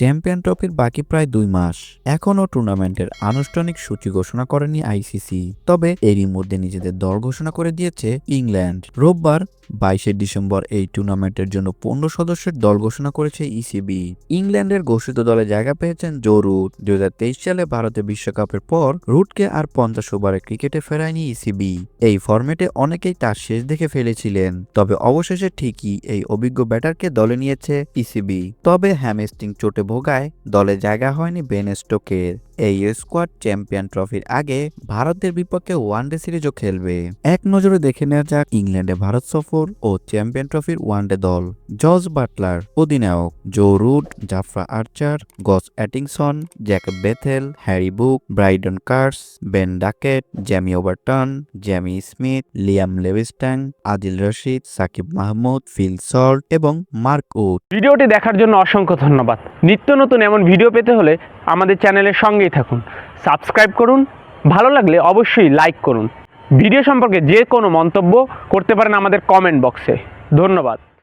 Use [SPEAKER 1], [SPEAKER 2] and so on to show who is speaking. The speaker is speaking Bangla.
[SPEAKER 1] চ্যাম্পিয়ন ট্রফির বাকি প্রায় দুই মাস। এখনও টুর্নামেন্টের আনুষ্ঠানিক সূচি ঘোষণা করেনি আইসিসি। তবে এরই মধ্যে নিজেদের দল ঘোষণা করে দিয়েছে ইংল্যান্ড। রোববার, বাইশে ডিসেম্বর এই টুর্নামেন্টের জন্য পনেরো সদস্যের দল ঘোষণা করেছে ইসিবি। ইংল্যান্ডের ঘোষিত দলে জায়গা পেয়েছেন জো রুট দুই হাজার তেইশ সালে ভারতে বিশ্বকাপের পর রুটকে আর পঞ্চাশ ওভারে ক্রিকেটে ফেরায়নি ইসিবি। এই ফরম্যাটে অনেকেই তার শেষ দেখে ফেলেছিলেন। তবে অবশেষে ঠিকই এই অভিজ্ঞ ব্যাটারকে দলে নিয়েছে ইসিবি। তবে হ্যামস্টিং চোটে ভোগায় দলে জায়গা হয়নি বেন স্টোকের এই স্কোয়াড চ্যাম্পিয়ন ট্রফির আগে ভারতের বিপক্ষে ওয়ানডে সিরিজও খেলবে। এক নজরে দেখে নেওয়া যাক ইংল্যান্ডে ভারত সফর ও চ্যাম্পিয়ন ট্রফির ওয়ানডে দল। জর্জ বাটলার অধিনায়ক, Joe Root, Jofra Archer, Gus Atkinson, Jack Bethell, Harry Brook, Brydon Carse, Ben Duckett, Jamie Overton Jamie Smith, Liam Livingstone Adil Rashid, Saqib Mahmood, Phil Salt এবং মার্ক উড
[SPEAKER 2] ভিডিওটি দেখার জন্য অসংখ্য ধন্যবাদ। নিত্য নতুন এমন ভিডিও পেতে হলে আমাদের চ্যানেলের সঙ্গেই থাকুন। সাবস্ক্রাইব করুন, ভালো লাগলে অবশ্যই লাইক করুন। ভিডিও সম্পর্কে যে কোনো মন্তব্য করতে পারেন আমাদের কমেন্ট বক্সে ধন্যবাদ।